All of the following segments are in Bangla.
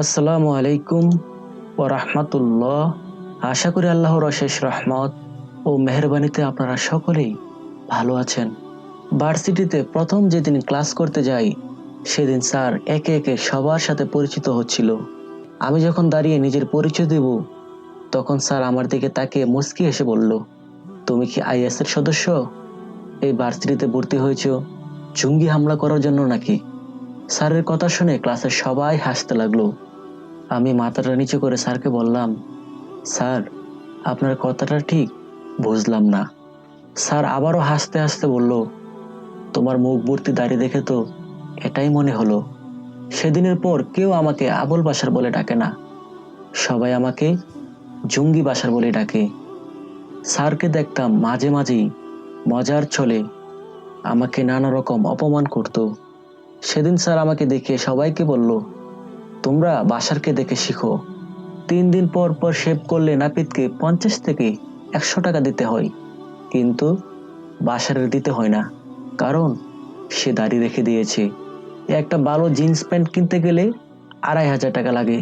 আসসালামু আলাইকুম ও রাহমাতুল্লাহ। আশা করি আল্লাহর অশেষ রহমত ও মেহরবানিতে আপনারা সকলেই ভালো আছেন। ভার্সিটিতে প্রথম যেদিন ক্লাস করতে যাই, সেদিন স্যার একে একে সবার সাথে পরিচিত হচ্ছিল। আমি যখন দাঁড়িয়ে নিজের পরিচয় দেব, তখন স্যার আমার দিকে তাকিয়ে মুস্কি এসে বলল, তুমি কি আইএস এর সদস্য? এই ভার্সিটিতে ভর্তি হয়েছ? জঙ্গি হামলা করার জন্য নাকি? স্যারের কথা শুনে ক্লাসের সবাই হাসতে লাগল। আমি মাথাটা নিচু করে স্যারকে বললাম, স্যার, আপনার কথাটা ঠিক, বুঝলাম না। স্যার আবারও হাসতে হাসতে বলল, তোমার মুখ ভর্তি দাড়ি দেখে তো এটাই মনে হলো, সেদিনের পর কেউ আমাকে আবুল বাসার বলে ডাকে না। সবাই আমাকে জঙ্গি বাসার বলে ডাকে। স্যারকে দেখতাম মাঝে মাঝেই মজার ছলে আমাকে নানা রকম অপমান করতো। সেদিন স্যার আমাকে দেখে সবাইকে বলল তোমরা বাসারকে দেখে শিখো। তিন দিন পর পর শেভ করলে নাপিতকে পঞ্চাশ থেকে একশো টাকা দিতে হয়। কিন্তু বাসারের দিতে হয় না, কারণ সে দাড়ি রেখে দিয়েছে। একটা ভালো জিন্স প্যান্ট কিনতে গেলে আড়াই হাজার টাকা লাগে,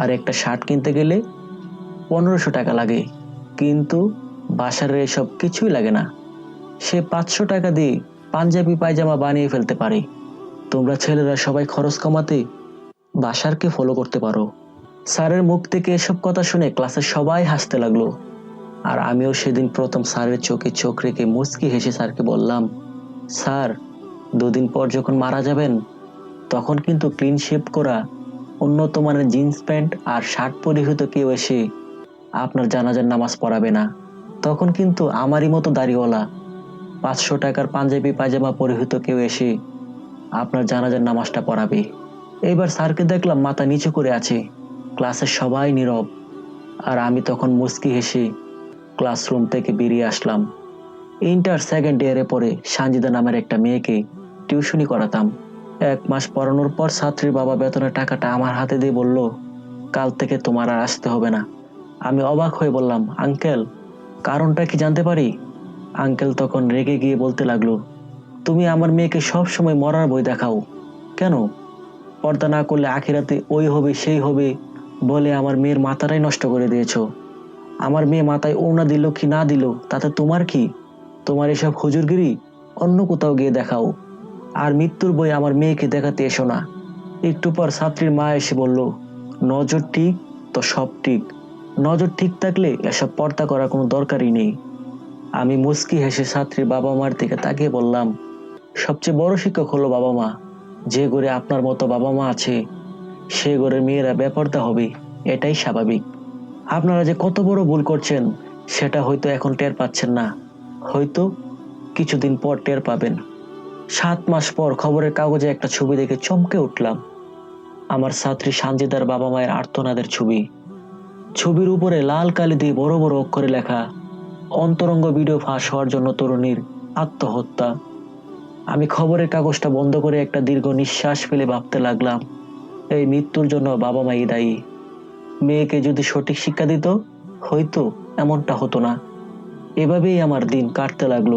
আর একটা শার্ট কিনতে গেলে পনেরোশো টাকা লাগে। কিন্তু বাসারের এসব কিছুই লাগে না। সে পাঁচশো টাকা দিয়ে পাঞ্জাবি পায়জামা বানিয়ে ফেলতে পারে। তোমরা ছেলেরা সবাই খরচ কমাতে বাসারকে ফলো করতে পারো। স্যারের মুখ থেকে এসব কথা শুনে ক্লাসের সবাই হাসতে লাগল। আর আমিও সেদিন প্রথম স্যারের চোখে চোখ রেখে মুচকি হেসে স্যারকে বললাম, স্যার, দুদিন পর যখন মারা যাবেন, তখন কিন্তু ক্লিন শেপ করা, উন্নত মানের জিন্স প্যান্ট আর শার্ট পরিহিত কেউ এসে আপনার জানাজার নামাজ পড়াবে না। তখন কিন্তু আমারই মতো দাড়িওয়ালা, পাঁচশো টাকার পাঞ্জাবি পায়জামা পরিহিত কেউ এসে আপনার জানাজার নামাজটা পড়াবে। এইবার স্যারকে দেখলাম মাথা নিচু করে আছে। ক্লাসের সবাই নীরব। আর আমি তখন মুস্কি হেসে ক্লাসরুম থেকে বেরিয়ে আসলাম। ইন্টার সেকেন্ড ইয়ারে পরে সানজিদা নামের একটা মেয়েকে টিউশনি করাতাম। এক মাস পড়ানোর পর ছাত্রীর বাবা বেতনের টাকাটা আমার হাতে দিয়ে বলল, কাল থেকে তোমার আর আসতে হবে না। আমি অবাক হয়ে বললাম, আঙ্কেল, কারণটা কি জানতে পারি? আঙ্কেল তখন রেগে গিয়ে বলতে লাগল, তুমি আমার মেয়েকে সব সময় মরার বই দেখাও। কেন? পর্দা না করলে আখিরাতে ওই হবে, সেই হবে বলে আমার মেয়ের মাথাটাই নষ্ট করে দিয়েছ। আমার মেয়ে মাথায় ওনা দিল কি না দিল, তাতে তোমার কি? তোমার এসব হুজুরগিরি অন্য কোথাও গিয়ে দেখাও। আর মৃত্যুর বই আমার মেয়েকে দেখাতে এসো না। একটু পর ছাত্রীর মা এসে বলল, নজর ঠিক তো সব ঠিক। নজর ঠিক থাকলে এসব পর্দা করার কোনো দরকারই নেই। আমি মুস্কি হেসে ছাত্রীর বাবা মার দিকে তাকিয়ে বললাম, সবচেয়ে বড় শিক্ষক হলো বাবা মা যে ঘরে আপনার মতো বাবা মা আছে, সে ঘরের মেয়েরা বেপর্দা হবে, এটাই স্বাভাবিক। আপনারা যে কত বড় ভুল করছেন, সেটা হয়তো এখন টের পাচ্ছেন না। হয়তো কিছুদিন পর টের পাবেন। সাত মাস পর খবরের কাগজে একটা ছবি দেখে চমকে উঠলাম। আমার ছাত্রী সানজিদার বাবা মায়ের আর্তনাদের ছবি। ছবির উপরে লাল কালি দিয়ে বড় বড় অক্ষরে লেখা, অন্তরঙ্গ ভিডিও ফাঁস হওয়ার জন্য তরুণীর আত্মহত্যা। আমি খবরের কাগজটা বন্ধ করে একটা দীর্ঘ নিঃশ্বাস ফেলে ভাবতে লাগলাম, এই মৃত্যুর জন্য বাবা মাই দায়ী মেয়েকে যদি সঠিক শিক্ষা দিত, হয়তো এমনটা হতো না। এভাবেই আমার দিন কাটতে লাগল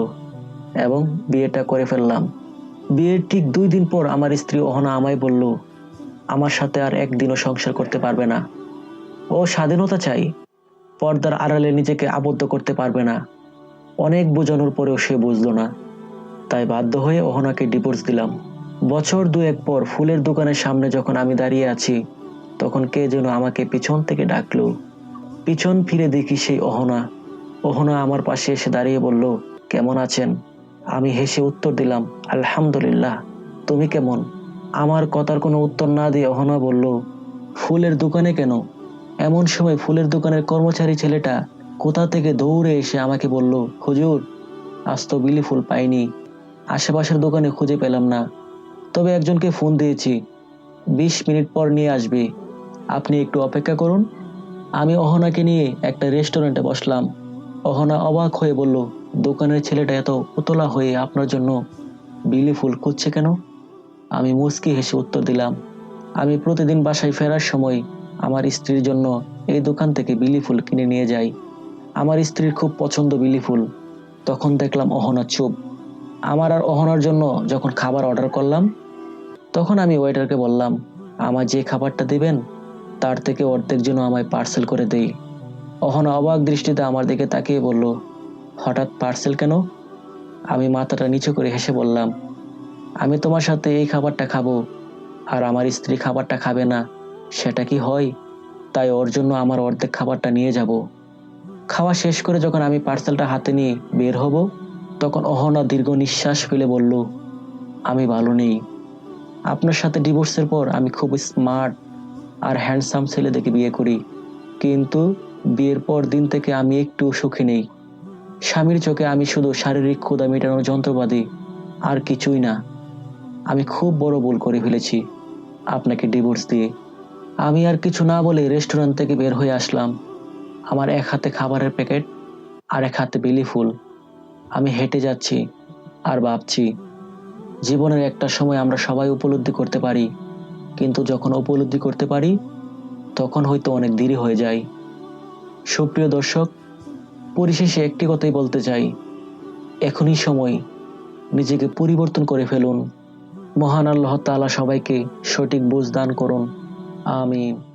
এবং বিয়েটা করে ফেললাম। বিয়ের ঠিক দুই দিন পর আমার স্ত্রী অহনা আমায় বলল, আমার সাথে আর একদিনও সংসার করতে পারবে না। ও স্বাধীনতা চাই, পর্দার আড়ালে নিজেকে আবদ্ধ করতে পারবে না। অনেক বোঝানোর পরেও সে বুঝলো না। তাই বাধ্য হয়ে অহনাকে ডিভোর্স দিলাম। বছর দুয়েক পর ফুলের দোকানের সামনে যখন আমি দাঁড়িয়ে আছি, তখন কে যেন আমাকে পিছন থেকে ডাকলো। পিছন ফিরে দেখি সেই অহনা অহনা আমার পাশে এসে দাঁড়িয়ে বলল, কেমন আছেন? আমি হেসে উত্তর দিলাম, আলহামদুলিল্লাহ। তুমি কেমন? আমার কথার কোনো উত্তর না দিয়ে অহনা বলল, ফুলের দোকানে কেন? এমন সময় ফুলের দোকানের কর্মচারী ছেলেটা কোথা থেকে দৌড়ে এসে আমাকে বলল, হুজুর, আজ তো বিলি ফুল পাইনি। আশেপাশের দোকানে খুঁজে পেলাম না। তবে একজনকে ফোন দিয়েছি। বিশ মিনিট পর নিয়ে আসবে। আপনি একটু অপেক্ষা করুন। আমি অহনাকে নিয়ে একটা রেস্টুরেন্টে বসলাম। অহনা অবাক হয়ে বলল, দোকানের ছেলেটা এত উতলা হয়ে আপনার জন্য বিলি ফুল খুঁজছে কেন? আমি মুচকি হেসে উত্তর দিলাম, আমি প্রতিদিন বাসায় ফেরার সময় আমার স্ত্রীর জন্য এই দোকান থেকে বিলি ফুল কিনে নিয়ে যাই। আমার স্ত্রীর খুব পছন্দ বিলি ফুল। তখন দেখলাম অহনা চুপ। আমার আর অহনার জন্য যখন খাবার অর্ডার করলাম, তখন আমি ওয়েটারকে বললাম আমার যে খাবারটা দিবেন, তার থেকে অর্ধেক জন্য আমায় পার্সেল করে দেই। অহনা অবাক দৃষ্টিতে আমার দিকে তাকিয়ে বলল, হঠাৎ পার্সেল কেন? আমি মাথাটা নিচু করে হেসে বললাম, আমি তোমার সাথে এই খাবারটা খাব, আর আমার স্ত্রী খাবারটা খাবে না, সেটা কি হয়? তাই ওর জন্য আমার অর্ধেক খাবারটা নিয়ে যাব। খাওয়া শেষ করে যখন আমি পার্সেলটা হাতে নিয়ে বের হব তখন অহনা দীর্ঘ নিঃশ্বাস ফেলে বলল, আমি ভালো নেই। আপনার সাথে ডিভোর্সের পর আমি খুব স্মার্ট আর হ্যান্ডসাম ছেলে দেখে বিয়ে করি। কিন্তু বিয়ের পর দিন থেকে আমি একটু সুখী নেই। স্বামীর চোখে আমি শুধু শারীরিক ক্ষুদা মেটানোর যন্ত্রপাতি আর কিছুই না। আমি খুব বড় ভুল করে ফেলেছি আপনাকে ডিভোর্স দিয়ে। আমি আর কিছু না বলে রেস্টুরেন্ট থেকে বের হয়ে আসলাম। আমার এক হাতে খাবারের প্যাকেট আর এক হাতে বেলি ফুল। আমি হেঁটে যাচ্ছি আর ভাবছি, জীবনের একটা সময় আমরা সবাই উপলব্ধি করতে পারি। কিন্তু যখন উপলব্ধি করতে পারি, তখন হয়তো অনেক দেরি হয়ে যায়। সুপ্রিয় দর্শক, পরিশেষে একটি কথাই বলতে চাই। এখনই সময় নিজেকে পরিবর্তন করে ফেলুন। মহান আল্লাহ তাআলা সবাইকে সঠিক বুঝ দান করুন। আমিন।